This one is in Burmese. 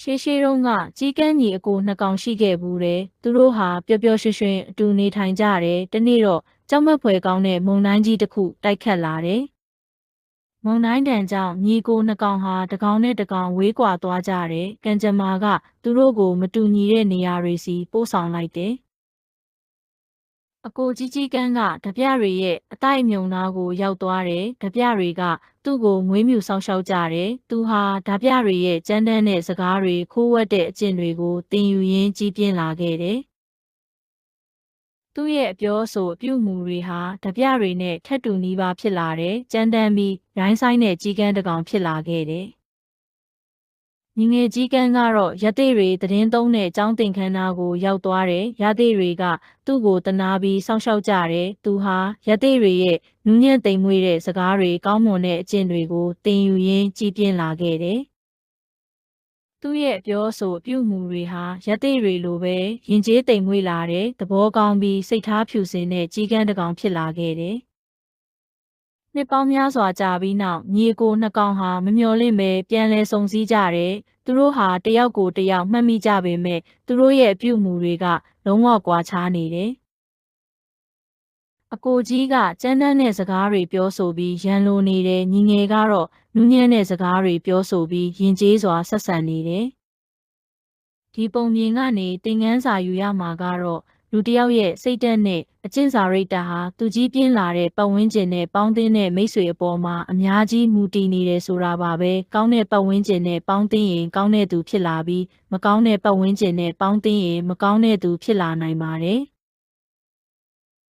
ရှေးရှေးတုန်းကကြီးကန်းကြီးအကိုနှစ်ကောင်ရှိခဲ့ဘူးတယ်သူတို့ဟာပျော်ပျော်ရွှင်ရွှင်အတူနေထိုင်ကြတယ်တနေ့တော့ကြောက်မက်ဖွယ်ကောင်းတဲ့မုန်တိုင်းကြီးတစ်ခုတိုက်ခတ်လာတယ်မုန်တိုင်းတန်ကြောင့်ညီကိုနှစ်ကောင်ဟာတစ်ကောင်နဲ့တစ်ကောင်ဝေးကွာသွားကြတယ်ကံကြမ္မာကသူတို့ကိုမတူညီတဲ့နေရာတွေစီပို့ဆောင်လိုက်တယ် အကိုကြီးကြီးကန်းကတပြတွေရဲ့အတိုက်အမြုံနာကိုရောက်သွားတယ်တပြတွေကသူ့ကိုငွေးမြူဆောက်ရှောက်ကြတယ်သူဟာဓပြတွေရဲ့ကြမ်းတမ်းတဲ့စကားတွေခိုးဝှက်တဲ့အကျင့်တွေကိုတင်ယူရင်းကြီးပြင်းလာခဲ့တယ်သူ့ရဲ့အပြောအဆိုအပြုအမူတွေဟာဓပြတွေနဲ့ထက်တူနီးပါးဖြစ်လာတယ်ကြမ်းတမ်းပြီးရိုင်းဆိုင်တဲ့ကြီးကန်းတစ်ကောင်ဖြစ်လာခဲ့တယ် ညီငယ်ကြီးကန်းကတော့ရသေးတွေသတင်းသုံးတဲ့ចောင်းတင်ခန်းသားကိုရောက်သွားတယ်ရသေးတွေကသူ့ကိုတနာပြီးစောင့်ရှောက်ကြတယ်သူဟာရသေးတွေရဲ့နူးညံ့သိမ်မွေ့တဲ့စကားတွေကောင်းမွန်တဲ့အကျင့်တွေကိုတင်ယူရင်းကြီးပြင်းလာခဲ့တယ်သူ့ရဲ့အပြောအဆိုအပြုအမူတွေဟာရသေးတွေလိုပဲရင်ကျေးသိမ်မွေ့လာတဲ့သဘောကောင်းပြီးစိတ်ထားဖြူစင်တဲ့ကြီးကန်းတစ်ကောင်ဖြစ်လာခဲ့တယ် နှစ်ပေါင်းများစွာကြာပြီးနောက်ညီအကိုနှစ်ကောင်ဟာမမျှော်လင့်ပဲပြန်လဲဆုံစည်းကြတယ်သူတို့ဟာတယောက်ကိုတယောက်မှတ်မိကြပေမဲ့သူတို့ရဲ့အပြုအမူတွေကလုံးဝကွာခြားနေတယ်အကိုကြီးကကြမ်းတမ်းတဲ့စကားတွေပြောဆိုပြီးရန်လိုနေတယ်ညီငယ်ကတော့နူးညံ့တဲ့စကားတွေပြောဆိုပြီးယဉ်ကျေးစွာဆက်ဆံနေတယ်ဒီပုံမြင်ကနေသင်ခန်းစာယူရမှာကတော့ လူတစ်ယောက်ရဲ့စိတ်ဓာတ်နဲ့အကျင့်စာရိတ္တဟာသူကြီးပြင်းလာတဲ့ပတ်ဝန်းကျင်နဲ့ပေါင်းသင်းတဲ့မိတ်ဆွေအပေါ်မှာအများကြီးမူတည်နေတယ်ဆိုတာပါပဲကောင်းတဲ့ပတ်ဝန်းကျင်နဲ့ပေါင်းသင်းရင်ကောင်းတဲ့သူဖြစ်လာပြီးမကောင်းတဲ့ပတ်ဝန်းကျင်နဲ့ပေါင်းသင်းရင်မကောင်းတဲ့သူဖြစ်လာနိုင်ပါတယ်